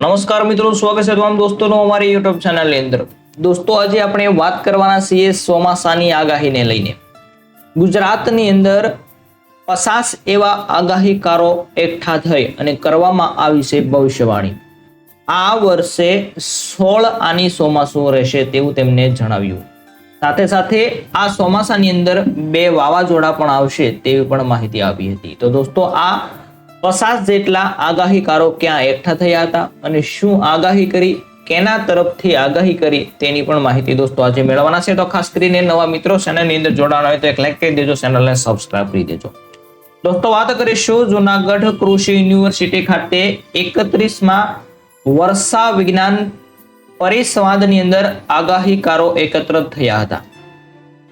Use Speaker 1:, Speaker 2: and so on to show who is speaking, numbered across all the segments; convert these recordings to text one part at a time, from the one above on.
Speaker 1: નમસ્કાર મિત્રો, સ્વાગત છે તમામ દોસ્તોનો અમારી યુટ્યુબ ચેનલની અંદર. દોસ્તો, આજે આપણે વાત કરવાના છીએ ચોમાસાની આગાહીને લઈને. ગુજરાતની અંદર પચાસ એવા આગાહીકારો એકઠા થઈ અને કરવામાં આવી છે ભવિષ્યવાણી. આ વર્ષે સોળ આની ચોમાસું રહેશે તેવું તેમને જણાવ્યું. સાથે સાથે આ ચોમાસાની અંદર બે વાવાઝોડા પણ આવશે તેવી પણ માહિતી આપી હતી. તો દોસ્તો, આ પચાસ જેટલા આગાહીકારો ક્યાં એકઠા થયા હતા અને શું આગાહી કરી, કેના તરફથી આગાહી કરી, તેની પણ માહિતી દોસ્તો આજે મેળવવાના છે. તો ખાસ કરીને નવા મિત્રો ચેનલની અંદર જોડાણ હોય તો એક લાઈક કરી દેજો, ચેનલને સબસ્ક્રાઇબ કરી દેજો. દોસ્તો વાત કરીશું જુનાગઢ કૃષિ યુનિવર્સિટી ખાતે એકત્રીસમાં વર્ષા વિજ્ઞાન પરિસંવાદની અંદર આગાહીકારો એકત્ર થયા હતા.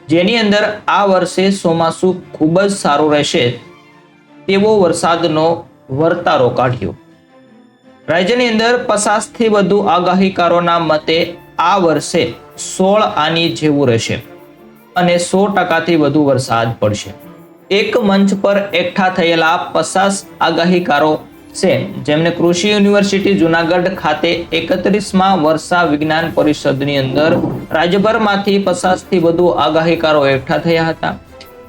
Speaker 1: જેની અંદર આ વર્ષે ચોમાસું ખૂબ જ સારું રહેશે. તેવો વરસાદનો વર્તારો કાઢ્યો. રાજ્યની અંદર પચાસથી વધુ આગાહીકારોના મતે આ વર્ષે સોળ આની જેવું રહેશે અને સો ટકાથી વધુ વરસાદ પડશે. એક મંચ પર એકઠા થયેલા પચાસ આગાહીકારો છે જેમને કૃષિ યુનિવર્સિટી જુનાગઢ ખાતે એકત્રીસમાં વર્ષા વિજ્ઞાન પરિષદની અંદર રાજ્યભરમાંથી પચાસથી વધુ આગાહીકારો એકઠા થયા હતા.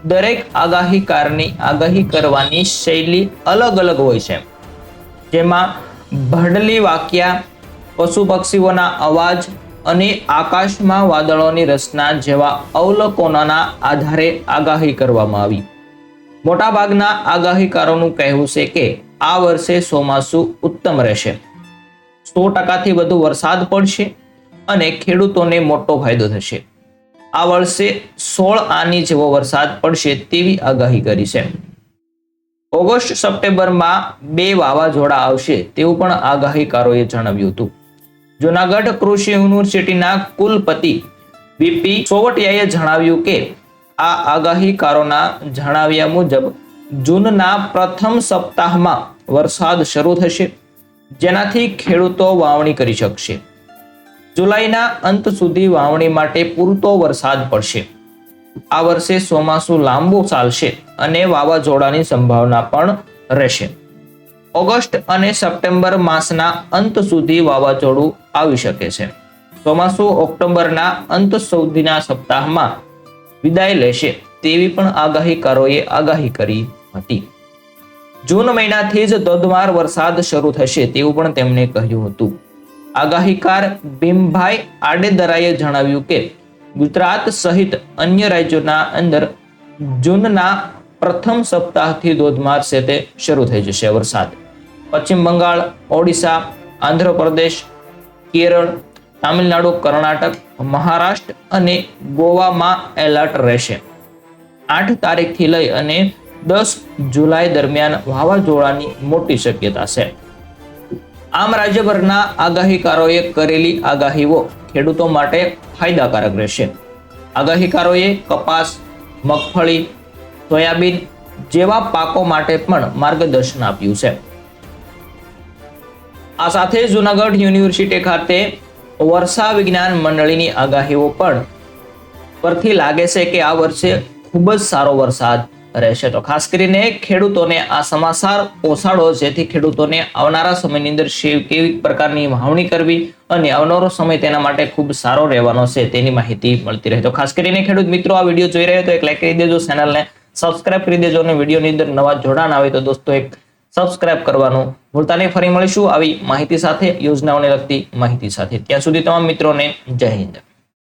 Speaker 1: દરેક આગાહીકારની આગાહી કરવાની શૈલી અલગ અલગ હોય છે. જેમાં ભડલી વાક્યા, પશુ પક્ષીઓના અવાજ અને આકાશમાં વાદળોની રચના જેવા અવલોકનોના આધારે આગાહી કરવામાં આવી. મોટાભાગના આગાહીકારોનું કહેવું છે કે આ વર્ષે ચોમાસું ઉત્તમ રહેશે. સો ટકાથી વધુ વરસાદ પડશે અને ખેડૂતોને મોટો ફાયદો થશે. આ વર્ષે સોળ આની જેવો વરસાદ પડશે તેવી આગાહી કરી છે. ઓગસ્ટ સપ્ટેમ્બરમાં બે વાવાઝોડા આવશે તેવું પણ આગાહીકારોએ જણાવ્યું હતું. જુનાગઢ કૃષિ યુનિવર્સિટીના કુલપતિ વીપી સોવટિયાએ જણાવ્યું કે આ આગાહીકારોના જણાવ્યા મુજબ જૂનના પ્રથમ સપ્તાહમાં વરસાદ શરૂ થશે, જેનાથી ખેડૂતો વાવણી કરી શકશે. જુલાઈના અંત સુધી વાવણી માટે પૂરતો વરસાદ પડશે. આ વર્ષે ચોમાસું લાંબુ ચાલશે અને વાવાઝોડાની સંભાવના પણ રહેશે. ઓગસ્ટ અને સપ્ટેમ્બર માસના અંત સુધી વાવાઝોડું આવી શકે છે. ચોમાસું ઓક્ટોબરના અંત સુધીના સપ્તાહમાં વિદાય લેશે તેવી પણ આગાહીકારોએ આગાહી કરી હતી. જૂન મહિનાથી જ ધોધમાર વરસાદ શરૂ થશે તેવું પણ તેમણે કહ્યું હતું. આગાહીકાર ભીમભાઈ આડેદરાએ જણાવ્યું કે, ગુજરાત સહિત અન્ય રાજ્યોના અંદર જૂનના પ્રથમ સપ્તાહથી ધોધમાર છે તે શરૂ થઈ જશે વરસાદ. પશ્ચિમ બંગાળ, ઓડિશા, આંધ્રપ્રદેશ, કેરળ, તામિલનાડુ, કર્ણાટક, મહારાષ્ટ્ર અને ગોવામાં એલર્ટ રહેશે. આઠ તારીખથી લઈ અને દસ જુલાઈ દરમિયાન વાવાઝોડાની મોટી શક્યતા છે. આમ રાજ્યભરના આગાહીકારોએ કરેલી આગાહીઓ ખેડૂતો માટે ફાયદાકારક રહેશે. આગાહીકારોએ કપાસ, મગફળી, સોયાબીન જેવા પાકો માટે પણ માર્ગદર્શન આપ્યું છે. આ સાથે જુનાગઢ યુનિવર્સિટી ખાતે વર્ષા વિજ્ઞાન મંડળીની આગાહીઓ પણ પરથી લાગે છે કે આ વર્ષે ખૂબ જ સારો વરસાદ રહેશે. તો ખાસ કરીને ખેડૂતોને આ સમાચાર પહોંચાડો જેથી ખેડૂતોને આવનારા સમયની અંદર શેવ કેવી પ્રકારની વાવણી કરવી અને આવનારો સમય તેના માટે ખૂબ સારો રહેવાનો છે તેની માહિતી મળતી રહે. તો ખાસ કરીને ખેડૂત મિત્રો, આ વીડિયો જોઈ રહ્યો તો એક લાઈક કરી દેજો, ચેનલને સબસ્ક્રાઇબ કરી દેજો અને વિડીયોની અંદર નવા જોડાણ આવે તો દોસ્તો એક સબસ્ક્રાઇબ કરવાનું ભૂલતા નહીં. ફરી મળીશું આવી માહિતી સાથે, યોજનાઓને લગતી માહિતી સાથે. ત્યાં સુધી તમામ મિત્રોને જય હિન્દ.